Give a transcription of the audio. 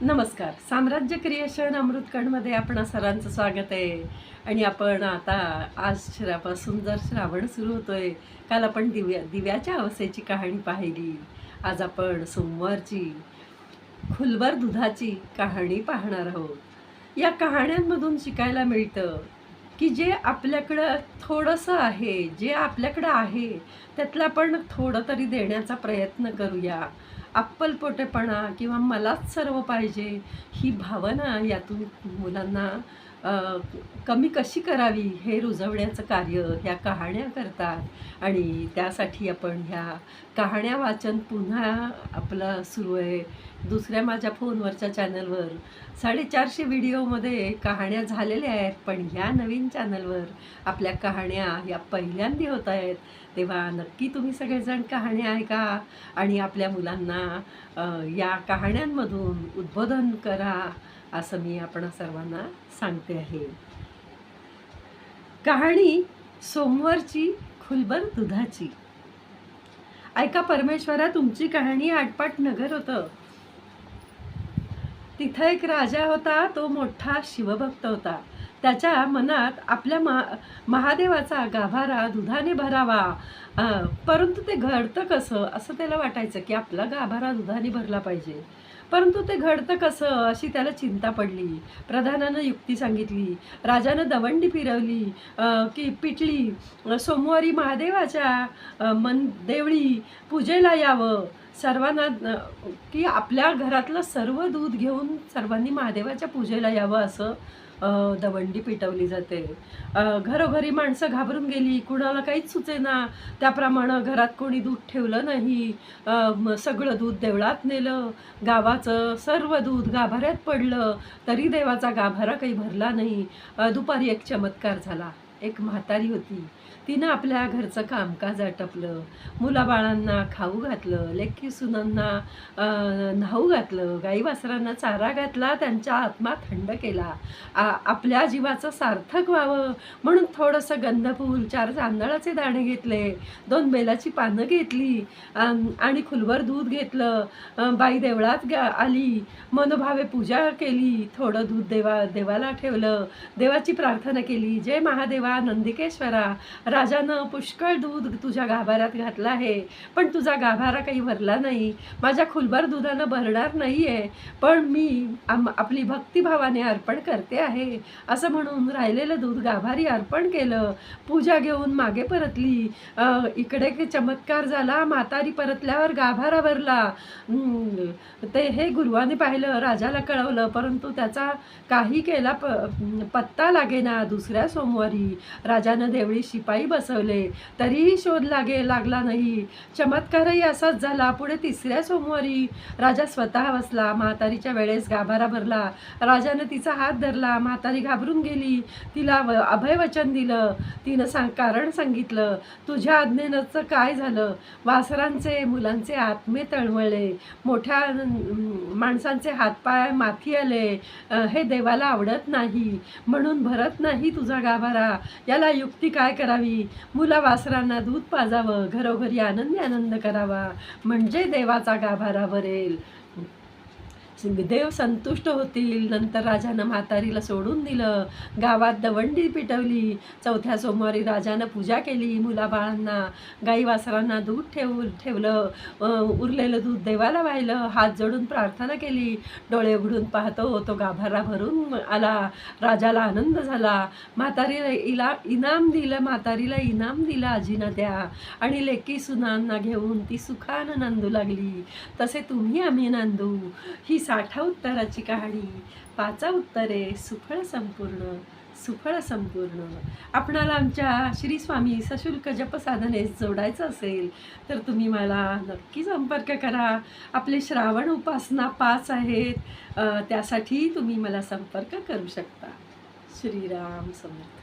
नमस्कार. साम्राज्य क्रिएशन अमृतकंडमध्ये आपण सरांचं स्वागत आहे. आणि आपण आता आज श्रापासून जर श्रावण सुरू होतोय काल आपण दिव्या दिव्याच्या अवसेची कहाणी पाहिली. आज आपण सोमवारची खुलबर दुधाची कहाणी पाहणार आहोत. या कहाण्यांमधून शिकायला मिळतं की जे आपल्याकडं थोडंसं आहे जे आपल्याकडं आहे त्यातलं आपण थोडं तरी देण्याचा प्रयत्न करूया. अप्पलपोटेपणा किंवा मलाच सर्व पाहिजे ही भावना यातून मुलांना कमी कशी करावी हे रुजवण्याचं कार्य ह्या कहाण्या करतात. आणि त्यासाठी आपण ह्या कहाण्या वाचन पुन्हा आपलं सुरू आहे. दुसऱ्या माझ्या फोनवरच्या चॅनलवर. साडेचारशे व्हिडिओमध्ये कहाण्या झालेल्या आहेत पण ह्या नवीन चॅनलवर आपल्या कहाण्या या पहिल्यांदा होत आहेत. तेव्हा नक्की तुम्ही सगळेजण कहाण्या ऐका आणि आपल्या मुलांना या कहाण्यांमधून उद्बोधन करा. असं मी आपण सर्वांना सांगते आहे. कहाणी सोमवारची खुलबर दुधाची. ऐका परमेश्वरा तुमची कहाणी आटपाट नगर होतं. तिथं एक राजा होता तो मोठा शिवभक्त होता. त्याच्या मनात आपल्या महा महादेवाचा गाभारा दुधाने भरावा. परंतु ते घडतं कसं? असं त्याला वाटायचं की आपला गाभारा दुधाने भरला पाहिजे. परंतु ते घडतं कसं? अशी त्याला चिंता पडली. प्रधानानं युक्ती सांगितली. राजानं दवंडी फिरवली. की पिटली. सोमवारी महादेवाच्या मन देवळी पूजेला यावं. सर्वांना की आपल्या घरातलं सर्व दूध घेऊन सर्वांनी महादेवाच्या पूजेला यावं असं दवंडी पिटवली जाते. घरोघरी माणसं घाबरून गेली कुणाला काहीच सुचेना. त्याप्रमाणे घरात कोणी दूध ठेवलं नाही. सगळं दूध देवळात नेलं. गावाचं सर्व दूध गाभाऱ्यात पडलं. तरी देवाचा गाभारा काही भरला नाही. दुपारी एक चमत्कार झाला. एक म्हातारी होती. तिनं आपल्या घरचं कामकाज आटपलं. मुलाबाळांना खाऊ घातलं लेखी सुनांना न्हाऊ घातलं गाई वासरांना चारा घातला त्यांच्या आत्मा थंड केला. आ- आपल्या जीवाचं सार्थक व्हावं म्हणून थोडंसं गंधफूल चार तांदळाचे दाणे घेतले दोन बेलाची पानं घेतली आणि खुलवर दूध घेतलं. बाई देवळात गा आली मनोभावे पूजा केली थोडं दूध देवा देवाला ठेवलं देवाची प्रार्थना केली जय महादेवा नंदिकेश्वरा राजानं पुष्कळ दूध तुझ्या गाभाऱ्यात घातलं आहे पण तुझा गाभारा काही भरला नाही. माझ्या खुलभर दुधानं भरणार नाही आहे पण मी आम आपली भक्तिभावाने अर्पण करते आहे. असं म्हणून राहिलेलं दूध गाभारी अर्पण केलं. पूजा घेऊन मागे परतली. इकडे चमत्कार झाला. म्हातारी परतल्यावर गाभारा भरला. ते हे गुरुवाने पाहिलं. राजाला कळवलं परंतु त्याचा काही केला प पत्ता लागेना दुसऱ्या सोमवारी. राजानं देवळी शिपाई बसवले. तरीही शोध लागे लागला नाही. चमत्कारही असाच झाला. पुढे तिसऱ्या सोमवारी राजा स्वतः बसला. म्हातारीच्या वेळेस गाभारा भरला. राजानं तिचा हात धरला. म्हातारी घाबरून गेली. तिला व- अभयवचन दिलं. तिनं सांग कारण सांगितलं. तुझ्या आज्ञेनंच काय झालं? वासरांचे मुलांचे आत्मे तळमळले. मोठ्या माणसांचे हातपाय माथी आले. हे देवाला आवडत नाही. म्हणून भरत नाही तुझा गाभारा. याला युक्ती काय करावी? मुला वासरांना दूध पाजावं घरोघरी आनंदी आनंद करावा. म्हणजे देवाचा गाभारा भरेल देव संतुष्ट होतील. नंतर राजानं म्हातारीला सोडून दिलं. गावात दवंडी पिटवली. चौथ्या सोमवारी राजानं पूजा केली मुलाबाळांना. गाई वासरांना दूध ठेवू ठेवलं. उरलेलं दूध देवाला वाहिलं. हात जोडून प्रार्थना केली. डोळे उघडून पाहतो तो गाभारा भरून आला. राजाला आनंद झाला. म्हातारीला इला इनाम दिलं. म्हातारीला इनाम दिलं आजीनं द्या आणि लेकी सुनांना घेऊन ती सुखानं नांदू लागली. तसे तुम्ही आम्ही नांदू. ही साठा उत्तराची कहाणी पाचा उत्तरे सुफळ संपूर्ण सुफळ संपूर्ण. आपणाला आमच्या श्री स्वामी सशुल्क जपसाधनेस जोडायचं असेल तर तुम्ही मला नक्की संपर्क करा. आपले श्रावण उपासना पाच आहेत त्यासाठी तुम्ही मला संपर्क करू शकता. श्रीराम समर्थ.